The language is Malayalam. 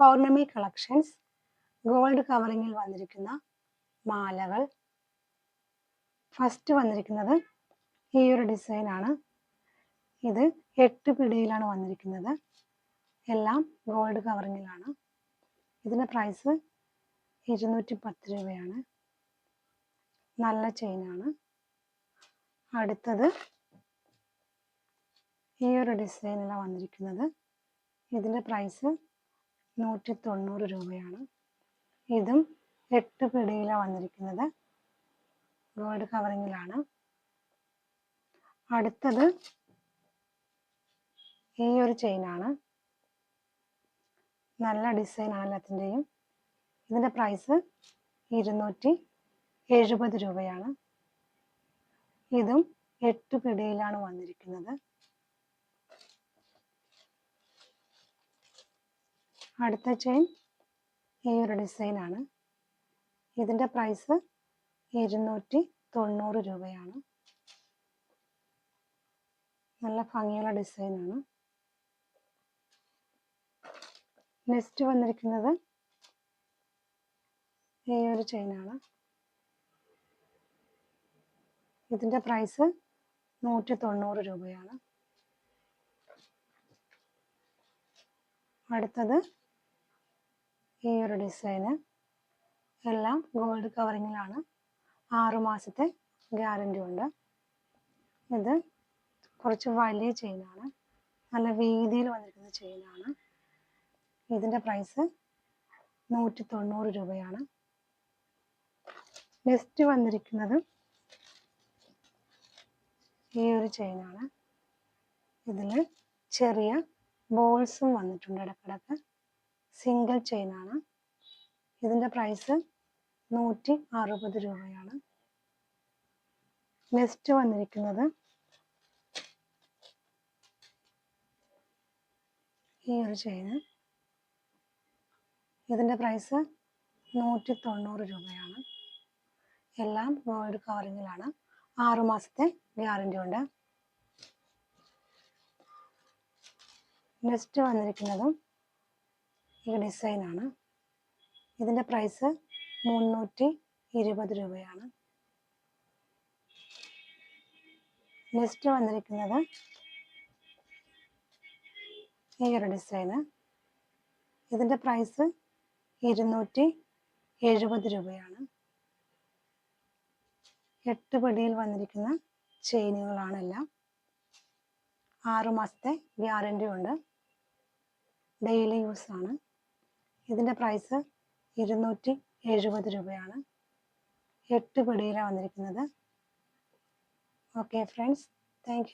പൗർണമി കളക്ഷൻസ് ഗോൾഡ് കവറിങ്ങിൽ വന്നിരിക്കുന്ന മാലകൾ. ഫസ്റ്റ് വന്നിരിക്കുന്നത് ഈ ഒരു ഡിസൈൻ ആണ്. ഇത് എട്ട് പിടിയിലാണ് വന്നിരിക്കുന്നത്. എല്ലാം ഗോൾഡ് കവറിങ്ങിലാണ്. ഇതിന്റെ പ്രൈസ് ഇരുന്നൂറ്റി പത്ത് രൂപയാണ്. നല്ല ചെയിനാണ് അടുത്തത് ഈ ഒരു ഡിസൈനിലാണ് വന്നിരിക്കുന്നത്. ഇതിന്റെ പ്രൈസ് നൂറ്റി തൊണ്ണൂറ് രൂപയാണ്. ഇതും എട്ട് പിടിയിലാണ് വന്നിരിക്കുന്നത്. ഗോൾഡ് കവറിങ്ങിലാണ് അടുത്തത് ഈ ഒരു ചെയിനാണ്. നല്ല ഡിസൈനാണ് എല്ലാത്തിന്റെയും ഇതിന്റെ പ്രൈസ് ഇരുന്നൂറ്റി എഴുപത് രൂപയാണ്. ഇതും എട്ട് പിടിയിലാണ് വന്നിരിക്കുന്നത്. അടുത്ത ചെയിൻ ഈ ഒരു ഡിസൈനാണ് ഇതിന്റെ പ്രൈസ് ഇരുന്നൂറ്റി തൊണ്ണൂറ് രൂപയാണ്. നല്ല ഭംഗിയുള്ള ഡിസൈനാണ് നെക്സ്റ്റ് വന്നിരിക്കുന്നത് ഈ ഒരു ചെയിനാണ് ഇതിന്റെ പ്രൈസ് നൂറ്റി തൊണ്ണൂറ് രൂപയാണ്. അടുത്തത് ഈ ഒരു ഡിസൈന് എല്ലാം ഗോൾഡ് കവറിങ്ങിലാണ് ആറു മാസത്തെ ഗ്യാരണ്ടി ഉണ്ട്. ഇത് കുറച്ച് വലിയ ചെയിനാണ് നല്ല വീതിയിൽ വന്നിരിക്കുന്ന ചെയിനാണ് ഇതിന്റെ പ്രൈസ് നൂറ്റി തൊണ്ണൂറ് രൂപയാണ്. നെക്സ്റ്റ് വന്നിരിക്കുന്നത് ഈ ഒരു ചെയിനാണ് ഇതിൽ ചെറിയ ബോൾസും വന്നിട്ടുണ്ട് ഇടക്കിടക്ക്. സിംഗിൾ ചെയിൻ ആണ്. ഇതിന്റെ പ്രൈസ് നൂറ്റി അറുപത് രൂപയാണ്. നെക്സ്റ്റ് വന്നിരിക്കുന്നത് ഈ ഒരു ചെയിന് ഇതിന്റെ പ്രൈസ് നൂറ്റി തൊണ്ണൂറ് രൂപയാണ്. എല്ലാം ഗോൾഡ് കവറിങ്ങിലാണ് ആറു മാസത്തെ ഗ്യാരണ്ടി ഉണ്ട്. നെക്സ്റ്റ് വന്നിരിക്കുന്നതും ഈ ഡിസൈനാണ്. ഇതിന്റെ പ്രൈസ് മുന്നൂറ്റി ഇരുപത് രൂപയാണ്. നെക്സ്റ്റ് വന്നിരിക്കുന്നത് ഈ ഒരു ഡിസൈന്. ഇതിന്റെ പ്രൈസ് ഇരുന്നൂറ്റി എഴുപത് രൂപയാണ്. എട്ട് പിടിയിൽ വന്നിരിക്കുന്ന ചെയിനുകളാണെല്ലാം ആറു മാസത്തെ ഗ്യാരണ്ടി ഉണ്ട്. ഡെയിലി യൂസ് ആണ് ഇതിന്റെ പ്രൈസ് ഇരുന്നൂറ്റി എഴുപത് രൂപയാണ്. എട്ട് പിടിയിലാണ് വന്നിരിക്കുന്നത്. Okay friends thank